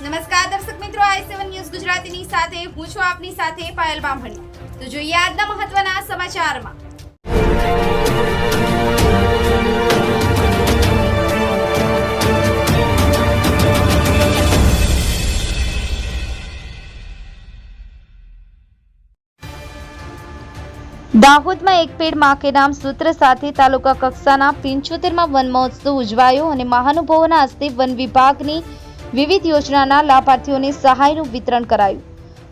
નમસ્કાર દર્શક મિત્રો, આઈ સેવન ન્યૂઝ ગુજરાતીની સાથે, હું છું આપની સાથે પાયલ બામણી. તો જોઈએ આજના મહત્વના સમાચારમાં. દાહોદમાં એક પેડમાં કે નામ સૂત્ર સાથે તાલુકા કક્ષાના પિંચોતેરમાં વન મહોત્સવ ઉજવાયો અને મહાનુભાવોના હસ્તે વન વિભાગની વિવિધ યોજનાના લાભાર્થીઓને સહાયનું વિતરણ કરાયું.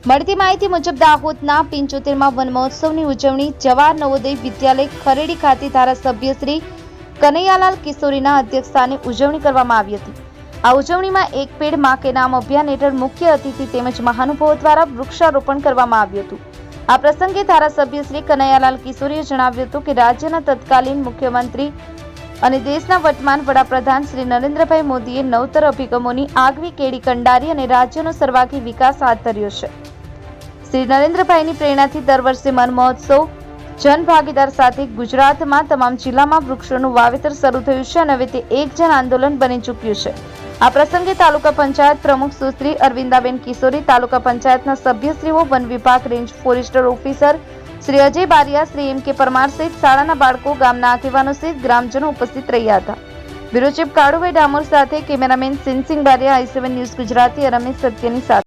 મળતી માહિતી મુજબ, દાહોદના પંચોતેરમાં વન મહોત્સવની ઉજવણી જવાહર નવોદય વિદ્યાલય ખરેડી ખાતે ધારાસભ્ય શ્રી કનૈયાલાલ કિશોરીના અધ્યક્ષસ્થાને ઉજવણી કરવામાં આવી હતી. આ ઉજવણીમાં એક પેડમાં કે નામ અભિયાન હેઠળ મુખ્ય અતિથિ તેમજ મહાનુભાવો દ્વારા વૃક્ષારોપણ કરવામાં આવ્યું હતું. આ પ્રસંગે ધારાસભ્ય શ્રી કનૈયાલાલ કિશોરીએ જણાવ્યું હતું કે રાજ્યના તત્કાલીન મુખ્યમંત્રી અને દેશના વર્તમાન વડાપ્રધાન શ્રી નરેન્દ્રભાઈ મોદીએ નવતર અભિગમોની આગવી કેડી કંડારી અને રાજ્યનો સર્વાગી વિકાસ હાથ ધર્યો છે. શ્રી નરેન્દ્રભાઈની પ્રેરણાથી દર વર્ષે મન મહોત્સવ, જન ભાગીદાર સાથે ગુજરાતમાં તમામ જિલ્લામાં વૃક્ષોનું વાવેતર શરૂ થયું છે અને હવે તે એક જન આંદોલન બની ચૂક્યું છે. આ પ્રસંગે તાલુકા પંચાયત પ્રમુખ સુશ્રી અરવિંદાબેન કિશોરી, તાલુકા પંચાયતના સભ્યશ્રીઓ, વન વિભાગ range forester officer Shri Ajay Baria Shri M K Parmar સહિત શાળાના બાળકો, ગામના આગેવાનો સહિત ગ્રામજનો ઉપસ્થિત રહ્યા હતા. બ્યુરો ચીફ કાળુભાઈ ડામોર સાથે cameraman સિનસિંગ Baria, I seven news Gujarati Ramesh સત્યની સાથે.